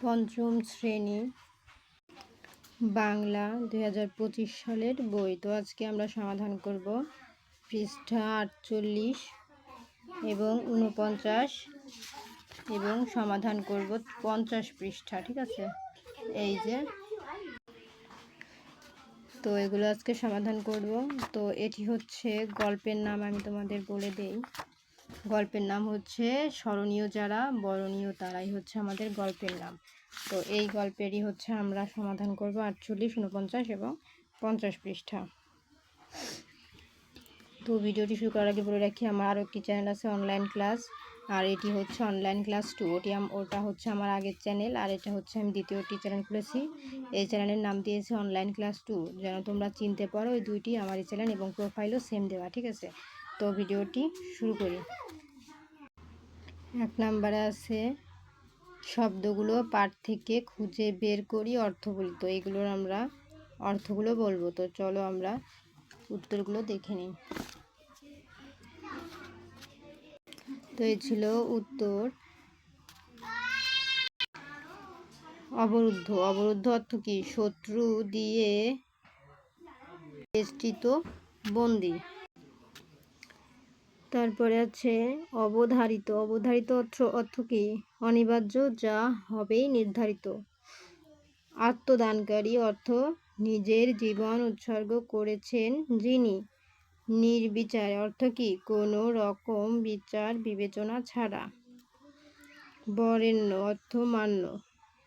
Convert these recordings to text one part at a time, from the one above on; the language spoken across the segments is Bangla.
পঞ্চম শ্রেণি, বাংলা দুই হাজার পঁচিশ সালের বই। তো আজকে আমরা সমাধান করব পৃষ্ঠা আটচল্লিশ এবং উনপঞ্চাশ এবং সমাধান করব পঞ্চাশ পৃষ্ঠা, ঠিক আছে? এই যে। তো এগুলো আজকে সমাধান করব। তো এটি হচ্ছে গল্পের নাম আমি তোমাদের বলে দেই। গল্পের নাম হচ্ছে স্মরণীয় যারা, বরণীয় তারাই হচ্ছে আমাদের গল্পের নাম। তো এই গল্পেরই হচ্ছে আমরা সমাধান করব আটচল্লিশ উনপঞ্চাশ এবং পঞ্চাশ পৃষ্ঠা। তো ভিডিওটি শুরু করার আগে বলে রাখি, আমার আরও একটি চ্যানেল আছে অনলাইন ক্লাস, আর এটি হচ্ছে অনলাইন ক্লাস টু। ওটি ওটা হচ্ছে আমার আগের চ্যানেল, আর এটা হচ্ছে আমি দ্বিতীয়টি চ্যানেল খুলেছি। এই চ্যানেলের নাম দিয়েছি অনলাইন ক্লাস টু। যেন তোমরা চিনতে পারো ওই দুইটি আমার এই চ্যানেল এবং প্রোফাইলও সেম দেওয়া, ঠিক আছে? তো ভিডিওটি শুরু করি। এক নম্বরে আছে শব্দগুলো পাঠ থেকে খুঁজে বের করি অর্থ বলি তো এগুলোর আমরা অর্থগুলো বলব। তো চলো আমরা উত্তরগুলো দেখে নিই। তো এই ছিল উত্তর। অবরুদ্ধ। অবরুদ্ধ অর্থ কি? শত্রু দিয়ে বেষ্টিত বন্দি। তারপরে আছে অবধারিত। অবধারিত অর্থ অর্থ কি? অনিবার্য, যা হবেই নির্ধারিত। আত্মদানকারী অর্থ নিজের জীবন উৎসর্গ করেছেন যিনি। নির্বিচার অর্থ কি? কোনো রকম বিচার, বিবেচনা ছাড়া। বরেণ্য অর্থ মান্য।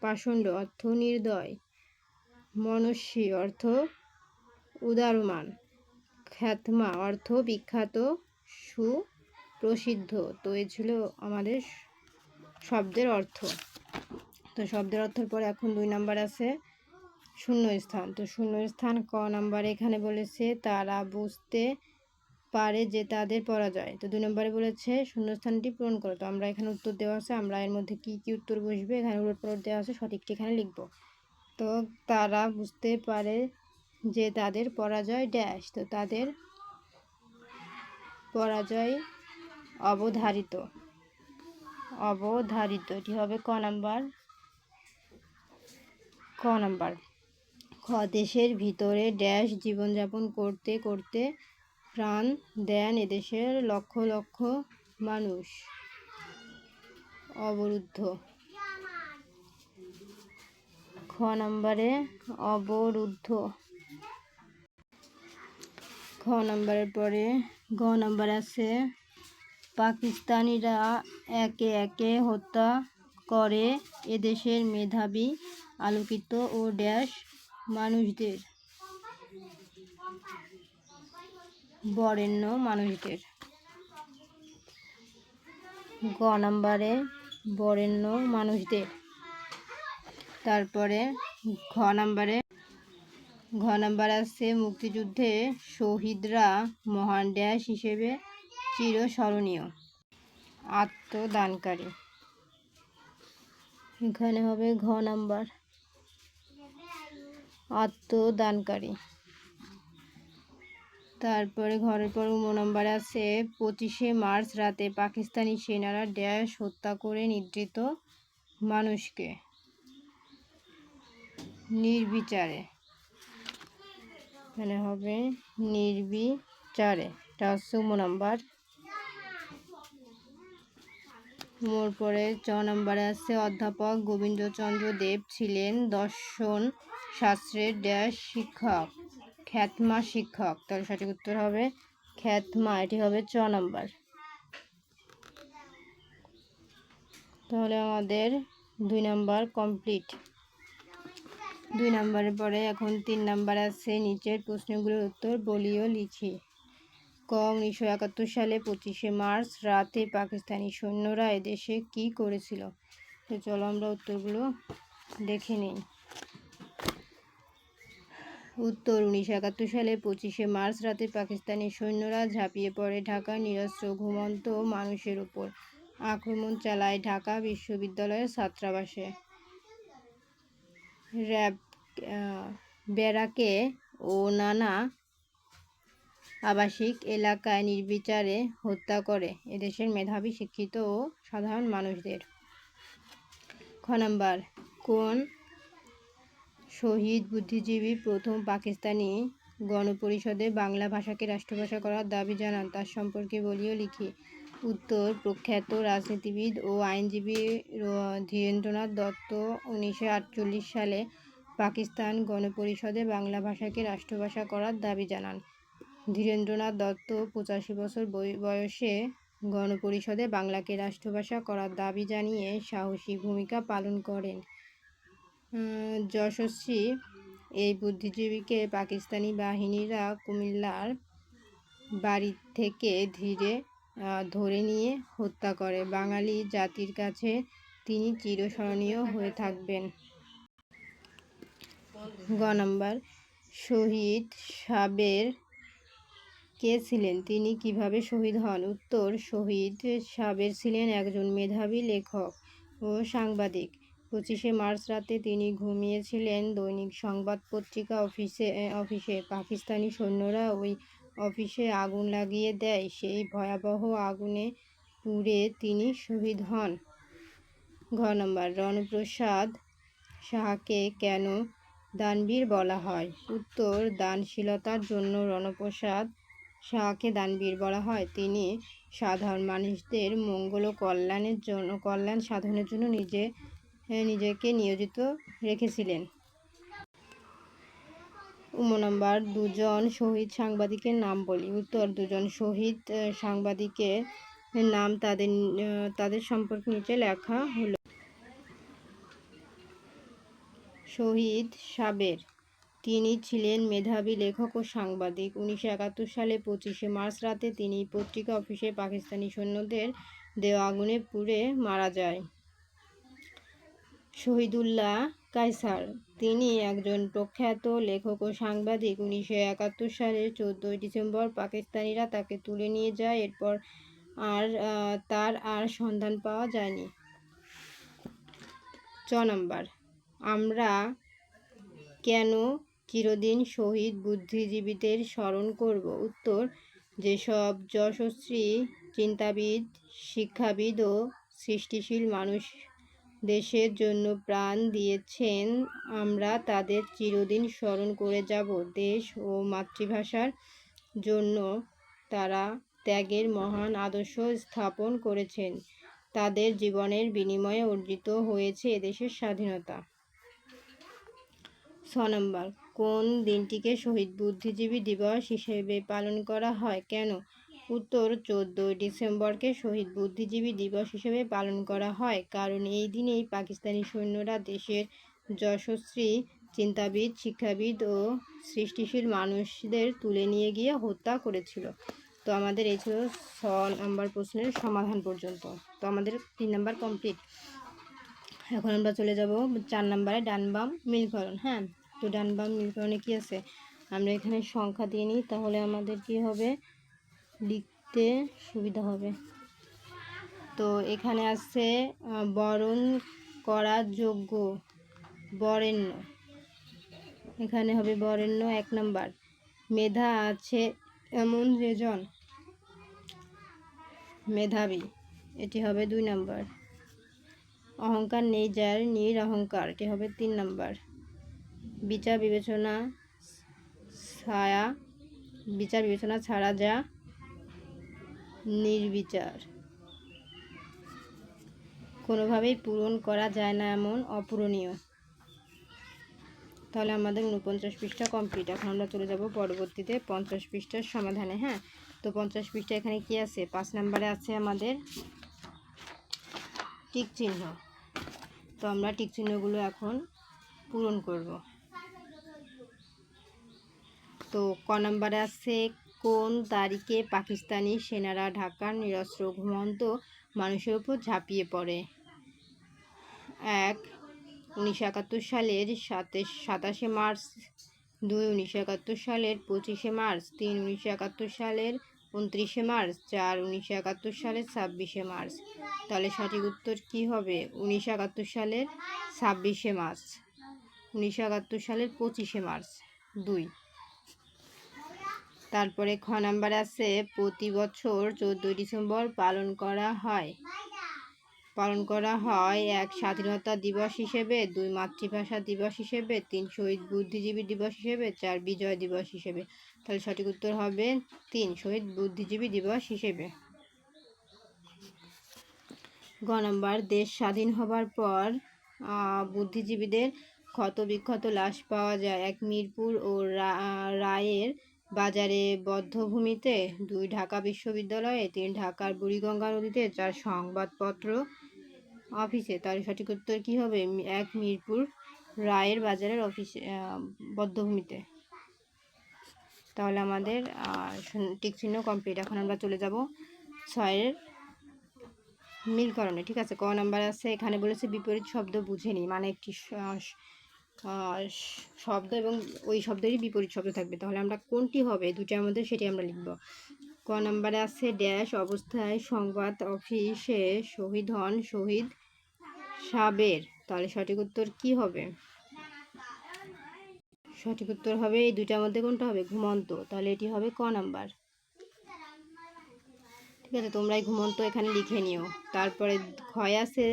পাষণ্ড অর্থ নির্দয়। মনস্বী অর্থ উদারমান। খ্যাতমা অর্থ বিখ্যাত। সুপ্রসিদ্ধ তো এ ছিল আমাদের শব্দের অর্থ। তো শব্দের অর্থের পরে এখন দুই নাম্বার আছে শূন্য স্থান তো শূন্য স্থান ক নাম্বার এখানে বলেছে, তারা বুঝতে পারে যে তাদের পরাজয়। তো দুই নম্বরে বলেছে, শূন্যস্থানটি পূরণ করো। তো আমরা এখানে উত্তর দেওয়া আছে, আমরা এর মধ্যে কি কি উত্তর বসবে এখানে উত্তর দেওয়া আছে, সঠিকটি এখানে লিখব। তো তারা বুঝতে পারে যে তাদের পরাজয় ড্যাশ তো তাদের পরাজয় অবধারিত। অবধারিত, এটি হবে ক নাম্বার? ক নাম্বার। খ, দেশের ভিতরে ড্যাশ জীবনযাপন করতে করতে প্রাণ দেন এদেশের লক্ষ লক্ষ মানুষ। অবরুদ্ধ। খ নম্বরে অবরুদ্ধ। খ নম্বরের পরে গ নম্বর আছে, পাকিস্তানিরা একে একে হত্যা করে এদেশের মেধাবী, আলোকিত ও ড্যাশ মানুষদের। বরেণ্য মানুষদের। গ নাম্বারে বরেণ্য মানুষদের। তারপরে ঘ নাম্বারে ঘ নাম্বার আছে মুক্তিযুদ্ধে শহীদরা মহান ড্যাশ হিসেবে চিরস্মরণীয়। আত্মদানকারী। এখানে হবে ঘ নাম্বার। আত্মদানকারী। তারপরে ঘরের পর উম নম্বরে আছে পঁচিশে মার্চ রাতে পাকিস্তানি সেনারা ড্যাশ হত্যা করে নিদ্রিত মানুষকে। নির্বিচারে। এখানে হবে নির্বিচারে। এটা হচ্ছে নম্বর। মোর পরে চ নম্বরে আছে অধ্যাপক গোবিন্দচন্দ্র দেব ছিলেন দর্শন শাস্ত্রের ড্যাশ শিক্ষক, খ্যাতমা শিক্ষক। তাহলে সঠিক উত্তর হবে খ্যাতমা। এটি হবে চ নম্বর। তাহলে আমাদের দুই নাম্বার কমপ্লিট। দুই নাম্বারের পরে এখন তিন নাম্বার আছে, নিচের প্রশ্নগুলোর উত্তর বলিও লিখি। ক উনিশশো একাত্তর সালে পঁচিশে মার্চ রাতে পাকিস্তানি সৈন্যরা এদেশে কি করেছিল? তো চলো আমরা উত্তরগুলো দেখে নিই। উত্তর, উনিশশো একাত্তর সালে পঁচিশে মার্চ রাতে পাকিস্তানি সৈন্যরা ঝাঁপিয়ে পড়ে ঢাকার নিরস্ত্র ঘুমন্ত মানুষের উপর। আক্রমণ চালায় ঢাকা বিশ্ববিদ্যালয়ের ছাত্রাবাসে। র্যাব ব্যারাকে ও নানা আবাসিক এলাকায় নির্বিচারে হত্যা করে। এদেশের মেধাবী, শিক্ষিত ও সাধারণ মানুষদের। খ নাম্বার, কোন শহীদ বুদ্ধিজীবী প্রথম পাকিস্তানি গণপরিষদে বাংলা ভাষাকে রাষ্ট্রভাষা করার দাবি জানান? তার সম্পর্কে বলিও লিখি। উত্তর, প্রখ্যাত রাজনীতিবিদ ও আইনজীবী ধীরেন্দ্রনাথ দত্ত উনিশশো আটচল্লিশ সালে পাকিস্তান গণপরিষদে বাংলা ভাষাকে রাষ্ট্রভাষা করার দাবি জানান। ধীরেন্দ্রনাথ দত্ত পঁচাশি বছর বয়সে গণপরিষদে বাংলাকে রাষ্ট্রভাষা করার দাবি জানিয়ে সাহসী ভূমিকা পালন করেন। যশস্বী, এই বুদ্ধিজীবীকে পাকিস্তানি বাহিনীরা কুমিল্লার বাড়ি থেকে ধীরে ধরে নিয়ে হত্যা করে। বাঙালি জাতির কাছে তিনি চিরস্মরণীয় হয়ে থাকবেন। গ নম্বর, শহীদ সাবের কে ছিলেন? তিনি কীভাবে শহীদ হন? উত্তর, শহীদ সাবের ছিলেন একজন মেধাবী লেখক ও সাংবাদিক। পঁচিশে মার্চ রাতে তিনি ঘুমিয়েছিলেন দৈনিক সংবাদ পত্রিকা অফিসে অফিসে। পাকিস্তানি সৈন্যরা ওই অফিসে আগুন লাগিয়ে দেয়, সেই ভয়াবহ আগুনে পুড়ে তিনি শহীদ হন। ঘ নম্বর, রণপ্রসাদ শাহকে কেন দানবীর বলা হয়? উত্তর, দানশীলতার জন্য রণপ্রসাদ শাহকে দানবীর বলা হয়। তিনি সাধারণ মানুষদের মঙ্গল ও কল্যাণের জন্য, কল্যাণ সাধনের জন্য নিজে, নিজেকে নিয়োজিত রেখেছিলেন। নম্বর দুজন শহীদ সাংবাদিকের নাম বলি। উত্তর, দুজন শহীদ সাংবাদিকের নাম তাদের তাদের সম্পর্কে নিচে লেখা হলো, শহীদ সাবের। তিনি ছিলেন মেধাবী লেখক ও সাংবাদিক। উনিশশো একাত্তর সালে পঁচিশে মার্চ রাতে তিনি পত্রিকা অফিসে পাকিস্তানি সৈন্যদের দেওয়া আগুনে পুড়ে মারা যায়। শহীদুল্লাহ কায়সার। তিনি একজন প্রখ্যাত লেখক ও সাংবাদিক। উনিশশো একাত্তর সালের চোদ্দোই ডিসেম্বর পাকিস্তানিরা তাকে তুলে নিয়ে যায়। এরপর আর তার আর সন্ধান পাওয়া যায়নি। চ নম্বর। আমরা কেন চিরদিন শহীদ বুদ্ধিজীবীদের স্মরণ করব? উত্তর, যেসব যশস্বী, চিন্তাবিদ, শিক্ষাবিদ ও সৃষ্টিশীল মানুষ দেশের জন্য প্রাণ দিয়েছেন, আমরা তাদের চিরদিন স্মরণ করে যাব। দেশ ও মাতৃভাষার জন্য তারা ত্যাগের মহান আদর্শ স্থাপন করেছেন। তাদের জীবনের বিনিময়ে অর্জিত হয়েছে এদেশের স্বাধীনতা। ছ নম্বর, কোন দিনটিকে শহীদ বুদ্ধিজীবী দিবস হিসেবে পালন করা হয়? কেন? উত্তর চোদ্দোই ডিসেম্বরকে শহীদ বুদ্ধিজীবী দিবস হিসেবে পালন করা হয়। কারণ এই দিনেই পাকিস্তানি সৈন্যরা দেশের যশস্বী, চিন্তাবিদ, শিক্ষাবিদ ও সৃষ্টিশীল মানুষদের তুলে নিয়ে গিয়ে হত্যা করেছিল। তো আমাদের এই ছিল ছ নম্বর প্রশ্নের সমাধান পর্যন্ত। তো আমাদের তিন নাম্বার কমপ্লিট এখন আমরা চলে যাব চার নাম্বারে ডানবাম মিলকরণ। হ্যাঁ তো ডানবাম মিলকরণে কী আছে? আমরা এখানে সংখ্যা দিয়ে নিই, তাহলে আমাদের কি হবে? লিখতে সুবিধা হবে। তো এখানে আছে বরণ করার যোগ্য বরেণ্য। এখানে হবে বরেণ্য এক নাম্বার। মেধা আছে এমন যেজন মেধাবী, এটি হবে দুই নাম্বার। অহংকার নেই যার, নির অহংকার, এটি হবে তিন নাম্বার। বিচার বিবেচনা ছায়া, বিচার বিবেচনা ছাড়া যা নির্বিচার। কোনোভাবেই পূরণ করা যায় না এমন অপূরণীয়। তাহলে আমাদের উনপঞ্চাশ পৃষ্ঠা কমপ্লিট এখন আমরা চলে যাব পরবর্তীতে পঞ্চাশ পৃষ্ঠার সমাধানে হ্যাঁ? তো পঞ্চাশ পৃষ্ঠা এখানে কি আছে? পাঁচ নাম্বারে আছে আমাদের টিক চিহ্ন। তো আমরা টিক চিহ্নগুলো এখন পূরণ করব। তো ক নাম্বারে আছে কোন তারিখে পাকিস্তানি সেনারা ঢাকার নিরস্ত্র ঘুমন্ত মানুষের উপর ঝাঁপিয়ে পড়ে? এক, উনিশশো একাত্তর সালের সাতে, সাতাশে মার্চ, দুই, উনিশশো একাত্তর সালের পঁচিশে মার্চ, তিন, উনিশশো একাত্তর সালের উনত্রিশে মার্চ, চার, উনিশশো একাত্তর সালের ছাব্বিশে মার্চ। তাহলে সঠিক উত্তর কি হবে? উনিশশো একাত্তর সালের ছাব্বিশে মার্চ, উনিশশো একাত্তর সালের পঁচিশে মার্চ। দুই তারপরে খ নাম্বার আছে, প্রতি বছর চোদ্দোই ডিসেম্বর পালন করা হয়। পালন করা হয় এক স্বাধীনতা দিবস হিসেবে, দুই মাতৃভাষা দিবস হিসেবে, তিন শহীদ বুদ্ধিজীবী দিবস হিসেবে, চার বিজয় দিবস হিসেবে। তাহলে সঠিক উত্তর হবে তিন শহীদ বুদ্ধিজীবী দিবস হিসেবে। গ নম্বর, দেশ স্বাধীন হবার পর বুদ্ধিজীবীদের ক্ষত বিক্ষত লাশ পাওয়া যায়। এক মিরপুর ও রায়ের বাজারে বদ্ধভূমিতে, দুই ঢাকা বিশ্ববিদ্যালয়ে, তিন ঢাকার বুড়িগঙ্গা নদীতে চার সংবাদপত্র অফিসে। তার সঠিক উত্তর কী হবে? এক মিরপুর রায়ের বাজারের অফিসে বদ্ধভূমিতে। তাহলে আমাদের টিক চিহ্ন কমপ্লিট এখন আমরা চলে যাব ছয়ের মিলকরণে। ঠিক আছে, ক নাম্বার আছে? এখানে বলেছে বিপরীত শব্দ বুঝে নি মানে একটি শব্দ এবং ওই শব্দেরই বিপরীত শব্দ থাকবে। তাহলে আমরা কোনটি হবে? দুটার মধ্যে সেটি আমরা লিখব। ক নাম্বারে আছে, ড্যাশ, অবস্থায়, সংবাদ, অফিসে, শহীদ হন, শহীদ সাবের। তাহলে সঠিক উত্তর কি হবে? সঠিক উত্তর হবে এই দুইটার মধ্যে কোনটা হবে? ঘুমন্ত। তাহলে এটি হবে ক নাম্বার। ঠিক আছে তোমরা এই ঘুমন্ত এখানে লিখে নিও। তারপরে ক্ষয় আছে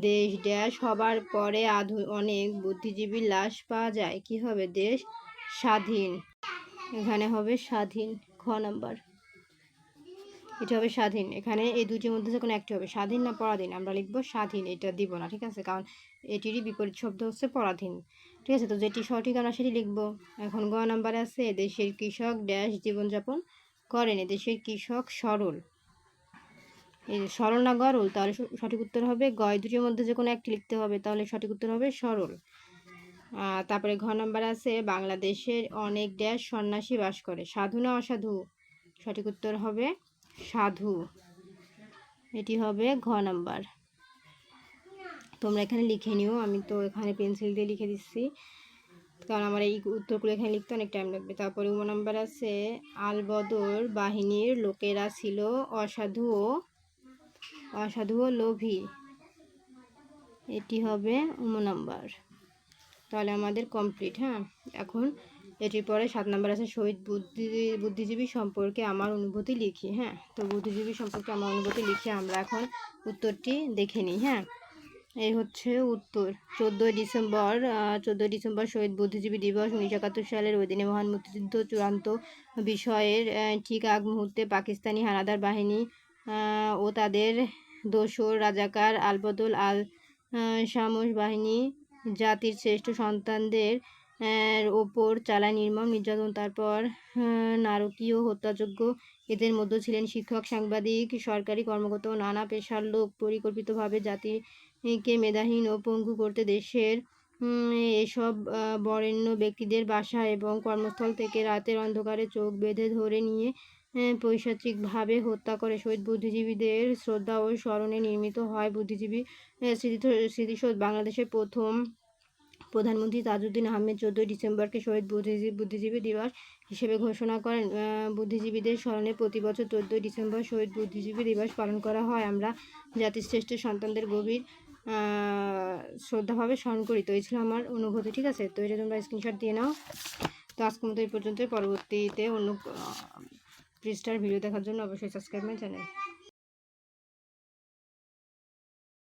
দেশ ড্যাশ হবার পরে আধু, অনেক বুদ্ধিজীবীর লাশ পাওয়া যায়। কি হবে দেশ? স্বাধীন। এখানে হবে স্বাধীন, খ নাম্বার। এটা হবে স্বাধীন। এখানে এই দুটির মধ্যে যে কোনো একটি হবে। স্বাধীন না পরাধীন? আমরা লিখব স্বাধীন। এটা দিব না, ঠিক আছে? কারণ এটিরই বিপরীত শব্দ হচ্ছে পরাধীন। ঠিক আছে? তো যেটি সঠিক আমরা সেটি লিখব। এখন গ নাম্বারে আছে, দেশের কৃষক ড্যাশ জীবনযাপন করেন। দেশের কৃষক সরল। এই যে সরল না গরল, তাহলে সঠিক উত্তর হবে গয়। দুটির মধ্যে যে কোনো একটি লিখতে হবে, তাহলে সঠিক উত্তর হবে সরল। তারপরে ঘ নাম্বার আছে, বাংলাদেশের অনেক ড্যাশ সন্ন্যাসী বাস করে। সাধু না অসাধু? সঠিক উত্তর হবে সাধু। এটি হবে ঘ নাম্বার। তোমরা এখানে লিখে নিও, আমি তো এখানে পেন্সিল দিয়ে লিখে দিচ্ছি। কারণ আমার এই উত্তরগুলো এখানে লিখতে অনেক টাইম লাগবে। তারপরে উম নাম্বার আছে, আলবদর বাহিনীর লোকেরা ছিল অসাধু ও অসাধু ও লোভী। এটি হবে উম নাম্বার। তাহলে আমাদের কমপ্লিট হ্যাঁ? এখন এটির পরে সাত নাম্বার আছে, শহীদ বুদ্ধি, বুদ্ধিজীবী সম্পর্কে আমার অনুভূতি লিখি হ্যাঁ? তো বুদ্ধিজীবী সম্পর্কে আমার অনুভূতি লিখে আমরা এখন উত্তরটি দেখে নিই হ্যাঁ? এই হচ্ছে উত্তর। চোদ্দোই ডিসেম্বর চোদ্দোই ডিসেম্বর শহীদ বুদ্ধিজীবী দিবস উনিশশো একাত্তর সালের দিনে মহান মুক্তিযুদ্ধ চূড়ান্ত বিষয়ের ঠিক আগ মুহূর্তে পাকিস্তানি হানাদার বাহিনী ও তাদের দোসর, রাজাকার, আলবদল, আল সামস বাহিনী জাতির শ্রেষ্ঠ সন্তানদের ওপর চালায় নির্মম নির্যাতন। তারপর নারকীয় হত্যাযোগ্য এদের মধ্যে ছিলেন শিক্ষক, সাংবাদিক, সরকারি কর্মকর্তা ও নানা পেশার লোক। পরিকল্পিতভাবে জাতিকে মেধাহীন ও পঙ্গু করতে দেশের এসব বরেণ্য ব্যক্তিদের বাসা এবং কর্মস্থল থেকে রাতের অন্ধকারে চোখ বেঁধে ধরে নিয়ে পৈশাচিকভাবে হত্যা করে শহীদ বুদ্ধিজীবীদের শ্রদ্ধা ও স্মরণে নির্মিত হয় বুদ্ধিজীবী স্মৃতি স্মৃতিসৌধ বাংলাদেশের প্রথম প্রধানমন্ত্রী তাজউদ্দিন আহমেদ চোদ্দোই ডিসেম্বরকে শহীদ বুদ্ধিজীবী বুদ্ধিজীবী দিবস হিসেবে ঘোষণা করেন। বুদ্ধিজীবীদের স্মরণে প্রতি বছর চোদ্দোই ডিসেম্বর শহীদ বুদ্ধিজীবী দিবস পালন করা হয়। আমরা জাতির শ্রেষ্ঠ সন্তানদের গভীর শ্রদ্ধাভাবে স্মরণ করি। তো এই ছিল আমার অনুভূতি, ঠিক আছে? তো এটা তোমরা স্ক্রিনশট দিয়ে নাও। তো আজকের মতো এই পর্যন্ত পরবর্তীতে অন্য পৃষ্ঠার ভিডিও দেখার জন্য অবশ্যই সাবস্ক্রাইব মাই চ্যানেল